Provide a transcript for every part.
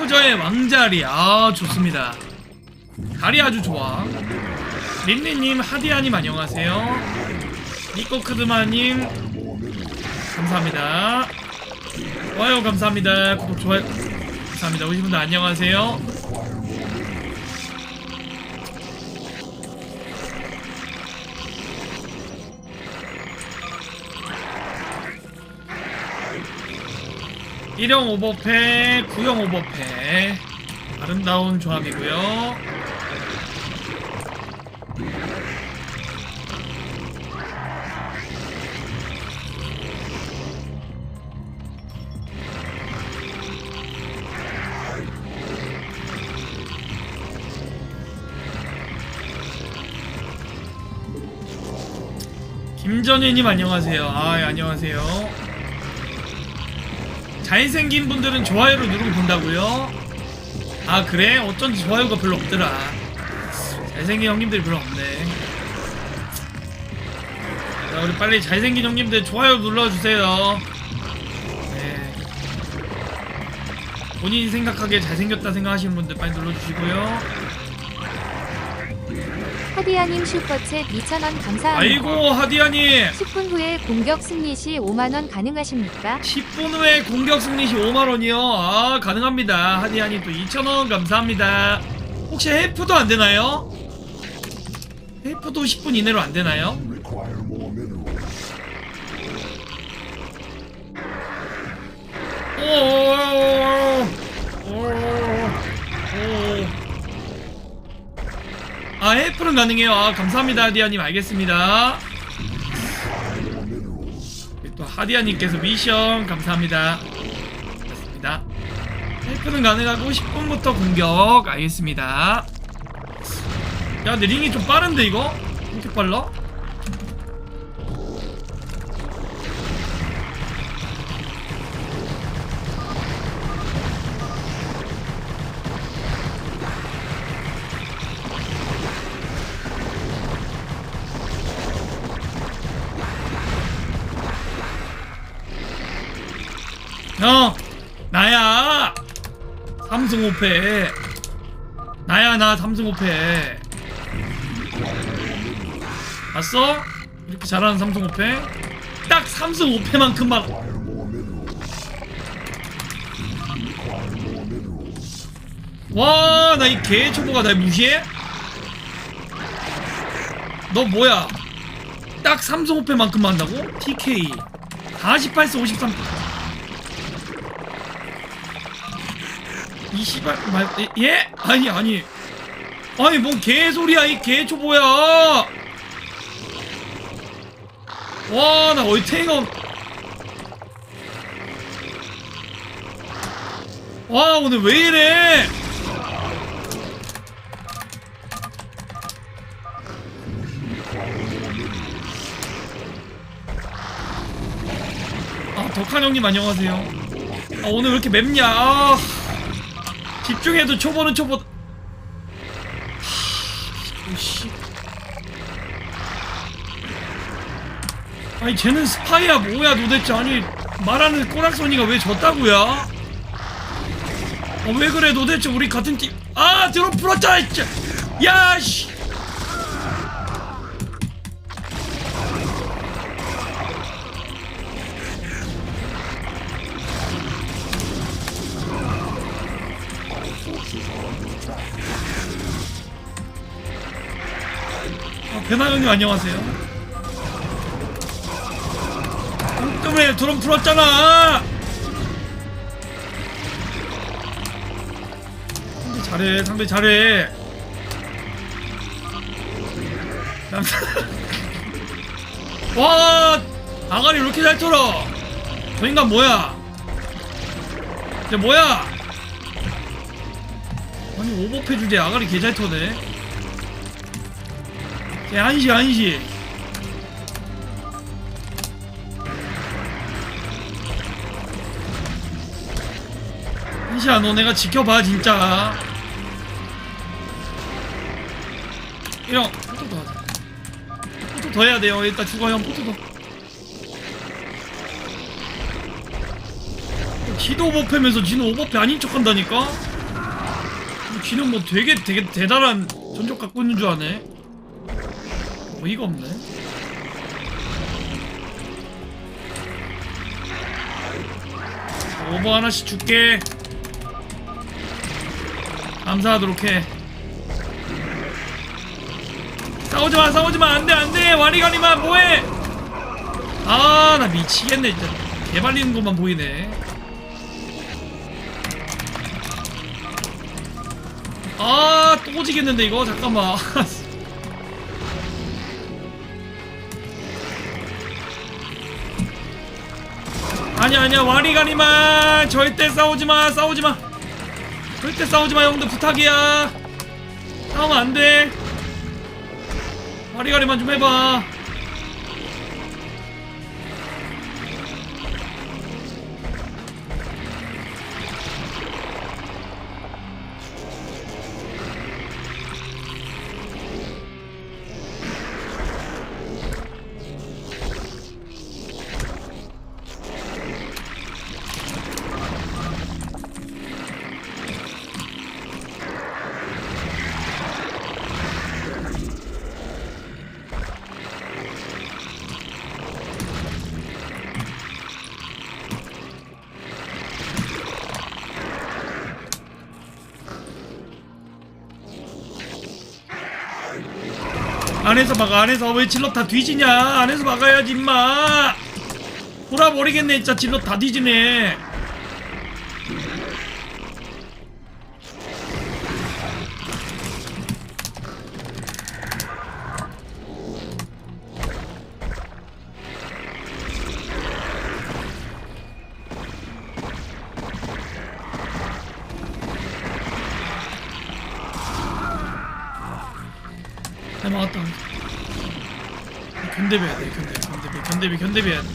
샤프저의 왕자리. 아 좋습니다. 다리 아주 좋아. 린리님 하디아님 안녕하세요. 니코크드마님 감사합니다. 좋아요 감사합니다. 구독 좋아요 감사합니다. 오신 분들 안녕하세요 일형 오버패, 구형 오버패 아름다운 조합이고요. 김전희님 안녕하세요. 아 예, 안녕하세요. 잘생긴 분들은 좋아요를 누르고 본다고요? 아 그래? 어쩐지 좋아요가 별로 없더라. 잘생긴 형님들이 별로 없네. 자 우리 빨리 잘생긴 형님들 좋아요 눌러주세요. 네. 본인이 생각하기에 잘생겼다 생각하시는 분들 빨리 눌러주시고요. 하디야님 슈퍼챗 2,000원 감사합니다. 아이고 하디아님 10분 후에 공격 승리 시 5만원 가능하십니까? 10분 후에 공격 승리 시 5만원이요. 아, 가능합니다. 하디하니 또 2,000원 감사합니다. 혹시 헬프도 안 되나요? 헬프도 10분 이내로 안 되나요? 오오오오오오 아, 헬프는 가능해요. 아, 감사합니다, 하디아님. 알겠습니다. 또 하디아님께서 미션 감사합니다. 맞습니다. 헬프는 가능하고 10분부터 공격 알겠습니다. 야 근데 링이 좀 빠른데 이거? 이렇게 빨라? 5패 나야 나 삼승 5패 봤어? 이렇게 잘하는 삼승 5패 딱 삼승 5패만큼만 와 나 이 개 초보가 날 무시해? 너 뭐야? 딱 삼승 5패만큼만 한다고? TK 48세 53 이 씨발 말 예? 예? 아니 아니 아니 뭔 개소리야 이 개초보야 와나 얼탱이가 와 오늘 왜 이래 아 덕한 형님 안녕하세요 아 오늘 왜 이렇게 맵냐 아. 집중해도 초보는 초보. 하... 씨. 아니 쟤는 스파이야 뭐야 도대체 아니 말하는 꼬락소니가 왜 졌다고야? 어, 왜 그래 도대체 우리 같은 팀? 아 드론 풀었잖아 진짜. 야 씨. 형님 안녕하세요. 때문에 드론 풀었잖아. 상대 잘해, 상대 잘해. 남- 와, 아가리 왜 이렇게 잘 털어? 저 인간 뭐야? 쟤 뭐야? 아니 오버패 주제 아가리 개 잘 터네. 쟤 한시 한시. 한시야 너 내가 지켜봐 진짜. 이런 포토 더 하자. 포토 더 해야 돼요. 일단 죽어 형 포토 더. 지도 오버패면서 지는 오버패 아닌 척 한다니까? 쥐는 뭐 되게 되게 대단한 전적 갖고 있는 줄 아네. 어이가 없네. 오버 하나씩 줄게. 감사하도록 해. 싸우지 마, 싸우지 마, 안 돼, 안 돼, 와리가리마, 뭐해? 아, 나 미치겠네, 진짜. 개발리는 것만 보이네. 아, 또 지겠는데 이거 잠깐만. 아니야, 아니야, 와리가리마, 절대 싸우지 마, 싸우지 마. 절대 싸우지 마, 형들 부탁이야. 싸우면 안 돼. 와리가리만 좀 해봐. 안에서 막아 안에서. 왜 질럿 다 뒤지냐? 안에서 막아야지 임마. 돌아버리겠네 진짜. 질럿 다 뒤지네 막았다. 견대비야 돼 견대비 견대비 견대비 견대비야 돼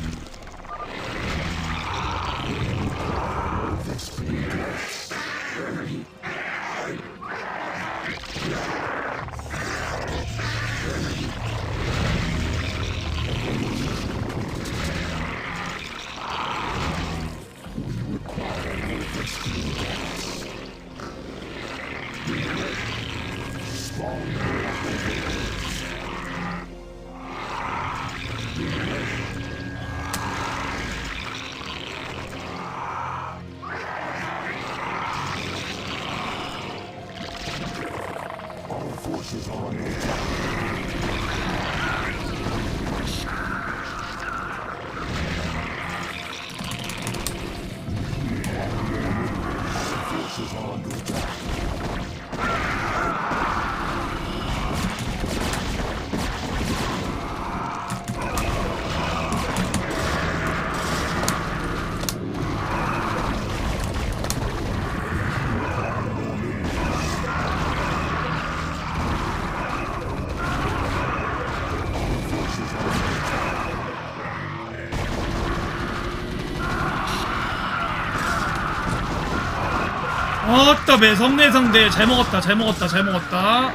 어따 매섭네 상대 잘 먹었다 잘 먹었다 잘 먹었다.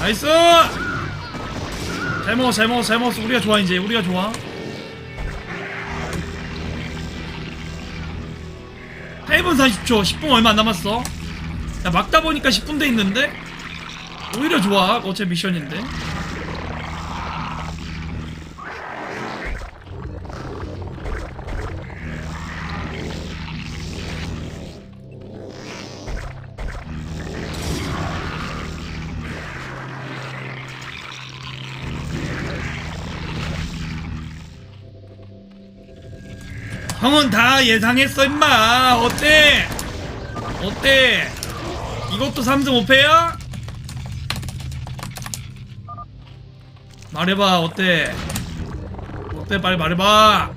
나이스! 잘 먹었어 잘 먹었어 잘 먹었어. 우리가 좋아 이제. 우리가 좋아. 8분 40초 10분 얼마 안 남았어. 야 막다 보니까 10분 돼 있는데? 오히려 좋아 어차피 미션인데 형은 다 예상했어 임마. 어때? 어때? 이것도 3승 5패야? 말해봐 어때? 어때? 빨리 말해봐.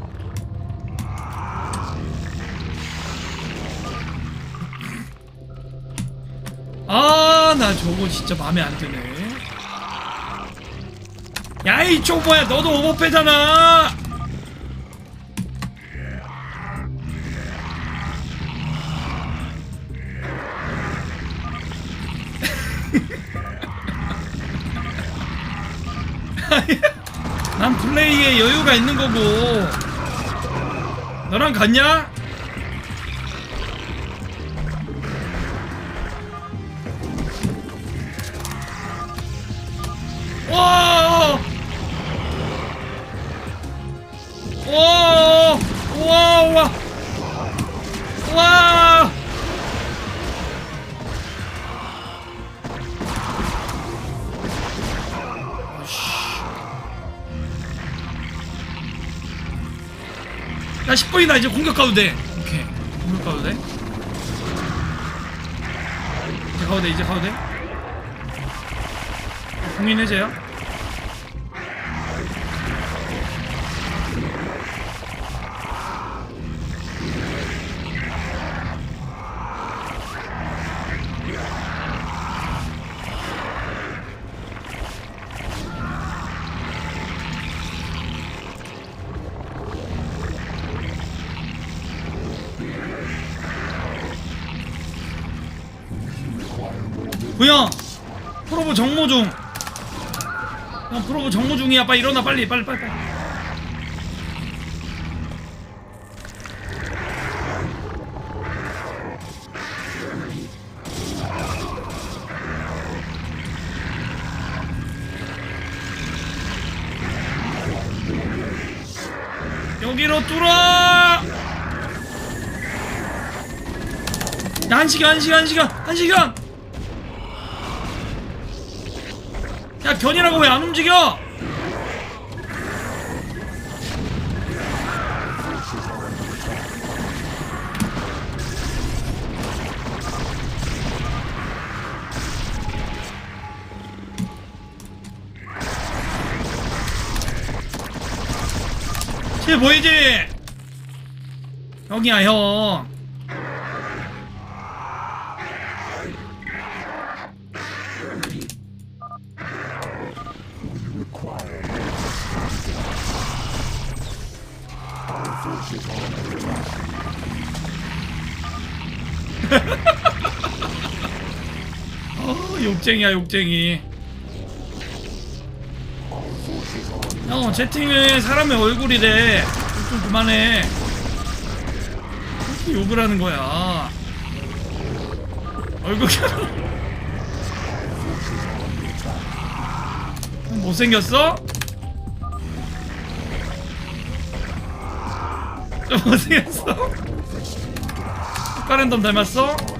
아 나 저거 진짜 마음에 안 드네. 야이 초보야? 너도 오버패잖아 플레이에 여유가 있는 거고 너랑 같냐? 10분이다 이제 공격 가도 돼. 오케이. 공격 가도 돼? 이제 가도 돼 이제 가도 돼? 국민 해제요 구형 프로브 정모 중. 형, 프로브 정모 중이야. 빨리 일어나 빨리 빨리 빨리 빨리. 여기로 뚫어! 야, 한 시간, 한 시간, 한 시간, 한 시간! 야, 견이라고 왜 안 움직여? 쟤 보이지? 형이야, 형. 욕쟁이야 욕쟁이 형 채팅에 사람의 얼굴이래 좀 그만해 이렇게 욕을 하는 거야 얼굴 못생겼어? 좀 못생겼어? 카렌덤 닮았어?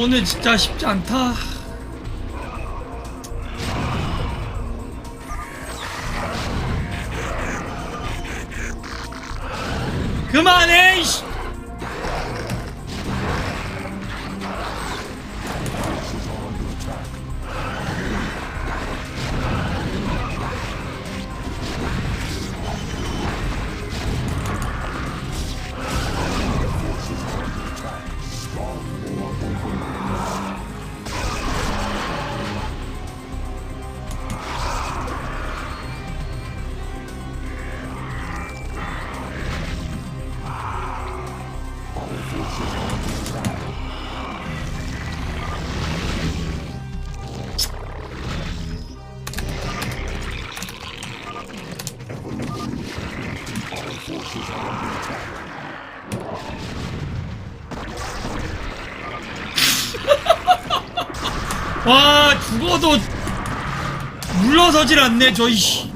오늘 진짜 쉽지 않다. 그만해 와 죽어도 물러서질 않네 저이 씨.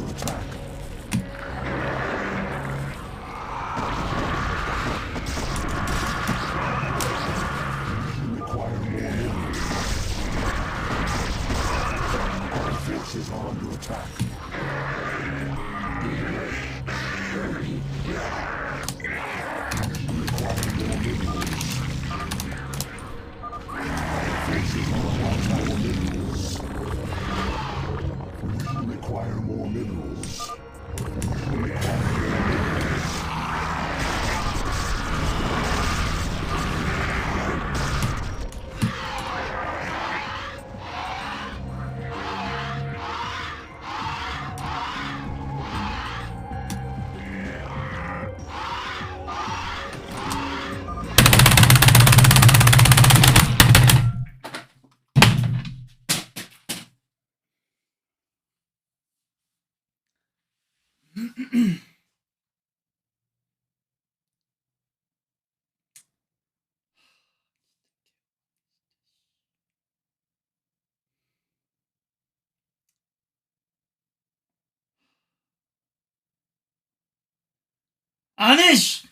안해 씨.